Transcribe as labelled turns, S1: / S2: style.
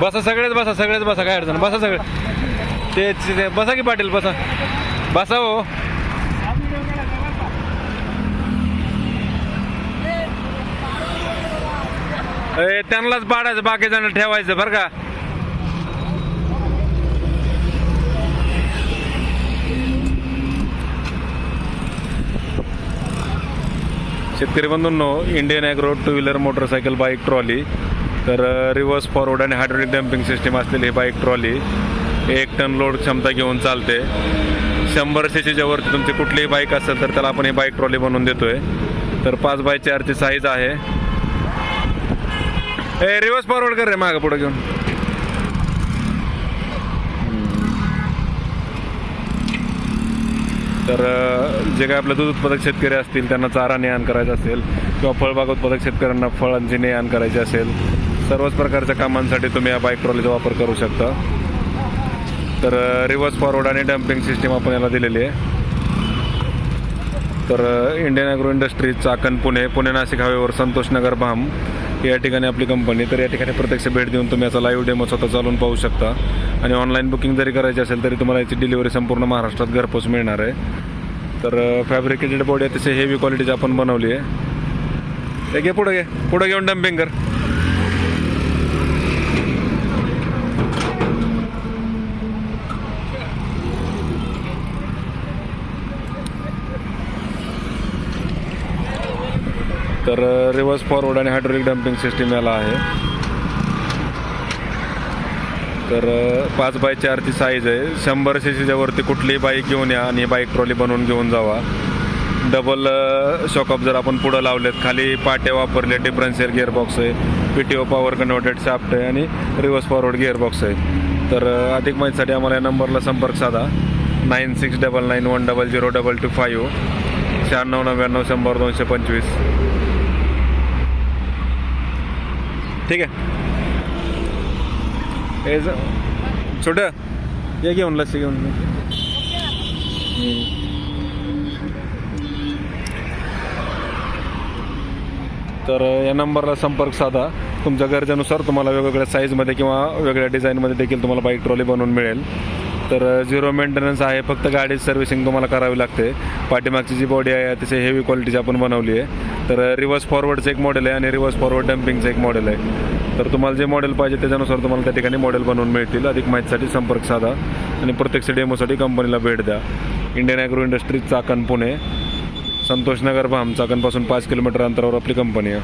S1: बसा सगळेच बसा सगळेच बसा काय अडचण बसा सगळे. ते ते- बसा की पाटील बसा. बसा हो. त्यांनाच पाडायचं बाकीच्यांना ठेवायचं बरं का. शेतकरी बंधूंनो Indian agro two wheeler motorcycle bike trolley. तर रिव्हर्स फॉरवर्ड आणि हायड्रोलिक डम्पिंग सिस्टीम असलेली ही बाईक ट्रॉली एक टन लोड क्षमता घेऊन चालते. शंभर सीसीच्या वरती तुमची कुठलीही बाईक असेल तर त्याला आपण ही बाईक ट्रॉली बनवून देतोय. तर पाच बाय चारची साईज आहे. ए रिव्हर्स फॉरवर्ड कर रे मागं पुढे घेऊन. तर जे काय आपलं दूध उत्पादक शेतकरी असतील त्यांना चारा ने आण करायचा असेल किंवा फळबाग उत्पादक शेतकऱ्यांना फळांची ने आण करायची असेल सर्वच प्रकारच्या कामांसाठी तुम्ही या बाईक ट्रॉलीचा वापर करू शकता. तर रिव्हर्स फॉरवर्ड आणि डम्पिंग सिस्टीम आपण याला दिलेली आहे. तर Indian agro industries Chakan Pune Pune Nashik however Santosh Nagar Bham. या ठिकाणी आपली कंपनी तर या ठिकाणी प्रत्यक्ष भेट देऊन तुम्ही याचा लाईव्ह डेमो स्वतः चालवून पाहू शकता. आणि ऑनलाईन बुकिंग जरी करायची असेल तरी तुम्हाला याची डिलिव्हरी संपूर्ण महाराष्ट्रात घरपोच मिळणार आहे. तर फॅब्रिकेटेड बॉडी अतिशय हेवी क्वालिटीची आपण बनवली आहे. ते घे पुढे घे. पुढं घेऊन डम्पिंग कर. तर रिव्हर्स फॉरवर्ड आणि हायड्रोलिक डम्पिंग सिस्टीम याला आहे. तर पाच बाय चारची साईज आहे. शंभर सी सीच्या वरती कुठलीही बाईक घेऊन या आणि बाईक ट्रॉली बनवून घेऊन जावा. डबल शॉकअप जर आपण पुढं लावलेत. खाली पाटे वापरले डिफरन्शियल गिअरबॉक्स आहे. P T O power converted shaft आहे आणि रिव्हर्स फॉरवर्ड गिअरबॉक्स आहे. तर अधिक माहितीसाठी आम्हाला या नंबरला संपर्क साधा. Nine six double nine one double zero double two five शहाण्णव नव्याण्णव शंभर दोनशे पंचवीस. ठीक आहे. हे ज- छोटं. ये घेऊन लस्सी घेऊन. तर या नंबरला संपर्क साधा. तुमच्या गरजेनुसार तुम्हाला वेगवेगळ्या साईजमध्ये किंवा वेगळ्या डिझाईनमध्ये देखील तुम्हाला बाईक ट्रॉली बनवून मिळेल. तर झिरो मेंटेनन्स आहे. फक्त गाडी सर्व्हिसिंग तुम्हाला करावी लागते. पाठीमागची जी बॉडी आहे अतिशय हेवी क्वालिटीची आपण बनवली आहे. तर रिव्हर्स फॉरवर्डचं एक मॉडेल आहे आणि रिव्हर्स फॉरवर्ड डम्पिंगचं एक मॉडेल आहे. तर तुम्हाला जे मॉडेल पाहिजे त्याच्यानुसार तुम्हाला त्या ठिकाणी मॉडेल बनवून मिळतील. अधिक माहितीसाठी संपर्क साधा आणि प्रत्यक्ष डेमोसाठी कंपनीला भेट द्या. Indian agro industries Chakan Pune. Santosh Nagar Bham. चाकणपासून पाच किलोमीटर अंतरावर आपली कंपनी आहे.